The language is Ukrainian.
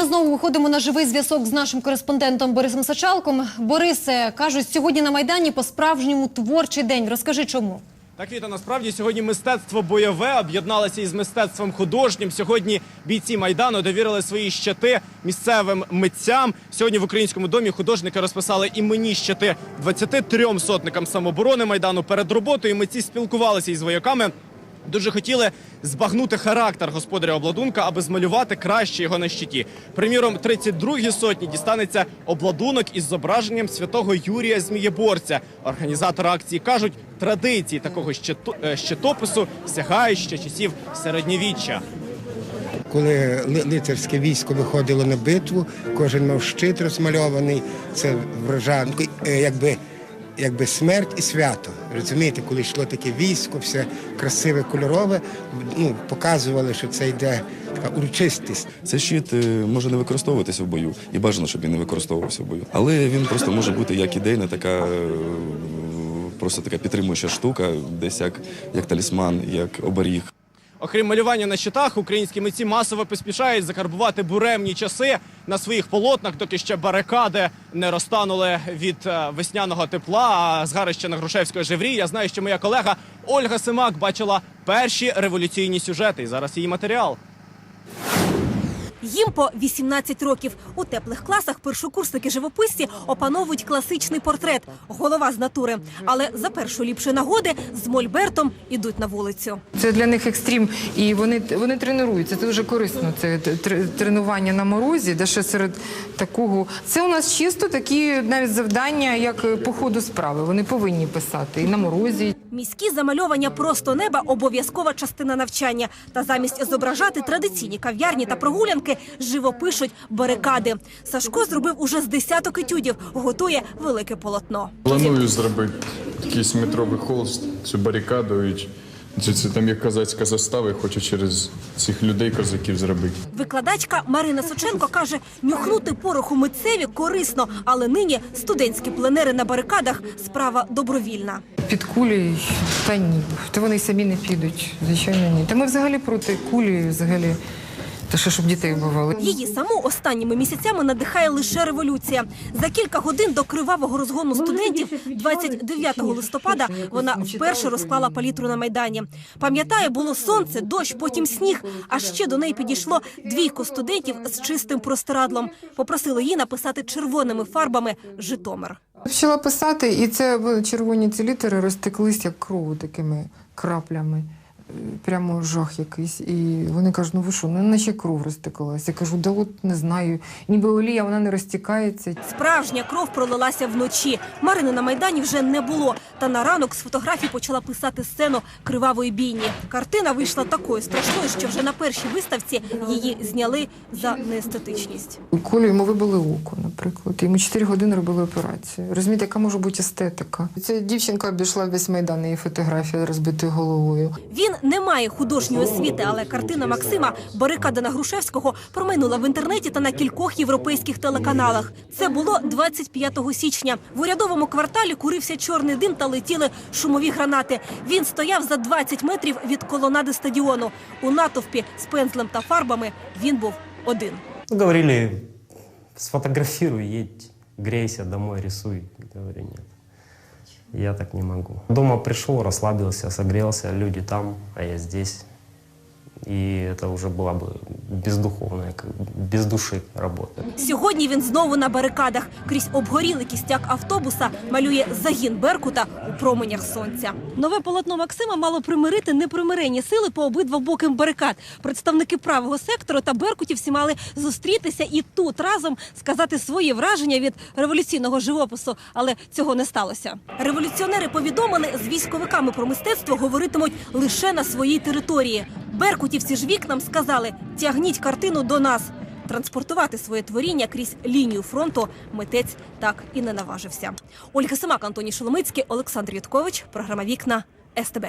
ми знову виходимо на живий зв'язок з нашим кореспондентом Борисом Сачалком. Борисе, кажуть, сьогодні на Майдані по-справжньому творчий день. Розкажи, чому? Так, Віта, насправді сьогодні мистецтво бойове об'єдналося із мистецтвом художнім. Сьогодні бійці майдану довірили свої щити місцевим митцям. Сьогодні в українському домі художники розписали іменні щити 23 сотникам самоборони майдану. Перед роботою митці спілкувалися із вояками. Дуже хотіли збагнути характер господаря обладунка, аби змалювати краще його на щиті. Приміром, 32-й сотні дістанеться обладунок із зображенням святого Юрія Змієборця. Організатори акції кажуть, традиції такого е, щитопису сягають ще часів середньовіччя. Коли лицарське військо виходило на битву, кожен мав щит розмальований. Це вража, ну, е, якби, якби смерть і свято. Розумієте, коли йшло таке військо, все красиве, кольорове, ну, показували, що це йде така урочистість. Цей щит е, може не використовуватися в бою, і бажано, щоб він не використовувався в бою. Але він просто може бути як ідейна, така е, просто така підтримуюча штука, десь як, як талісман, як оберіг. Окрім малювання на щитах, українські митці масово поспішають закарбувати буремні часи на своїх полотнах, доки ще барикади не розтанули від е, весняного тепла. А згарища на Грушевської живрі. Я знаю, що моя колега Ольга Симак бачила перші революційні сюжети. І зараз її матеріал. Їм по 18 років. У теплих класах першокурсники живописці опановують класичний портрет, голова з натури. Але за першої ліпшої нагоди з мольбертом ідуть на вулицю. Це для них екстрім, і вони, вони тренуються. Це дуже корисно. Це тренування на морозі, де ще серед такого. Це у нас чисто такі навіть завдання, як по ходу справи. Вони повинні писати і на морозі. Міські замальовання просто неба обов'язкова частина навчання. Та замість зображати традиційні кав'ярні та прогулянки живопишуть барикади. Сашко зробив уже з десяток етюдів, готує велике полотно. Планую зробити якийсь метровий холст, цю барикаду і це, це там як козацька застава, і хочу через цих людей козаків зробити. Викладачка Марина Соченко каже, нюхнути пороху митцеві корисно, але нині студентські пленери на барикадах справа добровільна. Під кулі та ні. Та вони самі не підуть. Звичайно, ні. Та ми взагалі проти кулі, взагалі. Та що щоб дітей вбивали. Її саму останніми місяцями надихає лише революція. За кілька годин до кривавого розгону студентів, 29 листопада, вона вперше розклала палітру на майдані. Пам'ятає, було сонце, дощ, потім сніг. А ще до неї підійшло двійко студентів з чистим простирадлом. Попросили її написати червоними фарбами Житомир. Почала писати, і це в- червоні ці літери розтеклись як кров такими краплями. Прямо жах якийсь. І вони кажуть, ну ви що, ну наче кров розтеклася. Я кажу, да от не знаю. Ніби олія, вона не розтікається. Справжня кров пролилася вночі. Марини на майдані вже не було. Та на ранок з фотографій почала писати сцену кривавої бійні. Картина вийшла такою страшною, що вже на першій виставці її зняли за неестетичність. Колю йому вибили око, наприклад. Йому 4 години робили операцію. Розумієте, яка може бути естетика? Ця дівчинка обійшла весь майдан, її фотографія розбитою головою. Він не має художньої освіти, але картина Максима Барикада на Грушевського проминула в інтернеті та на кількох європейських телеканалах. Це було 25 січня. В урядовому кварталі курився чорний дим та летіли шумові гранати. Він стояв за 20 метрів від колонади стадіону. У натовпі з пензлем та фарбами він був один. Ну, Говорили, сфотографируй, едь, грейся, домой рисуй. Говорю, нет. Я так не могу. Дома пришел, расслабился, согрелся, люди там, а я здесь И это уже была бы бездуховная, как бы без души работа. Сьогодні він знову на барикадах. Крізь обгорілий кістяк автобуса малює загін Беркута у променях сонця. Нове полотно Максима мало примирити непримиренні сили по обидва бокам барикад. Представники правого сектору та беркутівці мали зустрітися і тут разом сказати свої враження від революційного живопису, але цього не сталося. Революціонери повідомили, з військовиками про мистецтво говоритимуть лише на своїй території. Беркутівці ж вікнам сказали: тягніть картину до нас. Транспортувати своє творіння крізь лінію фронту митець так і не наважився. Ольга Семак, Антоній Шоломицький, Олександр Юткович. Програма Вікна СТБ.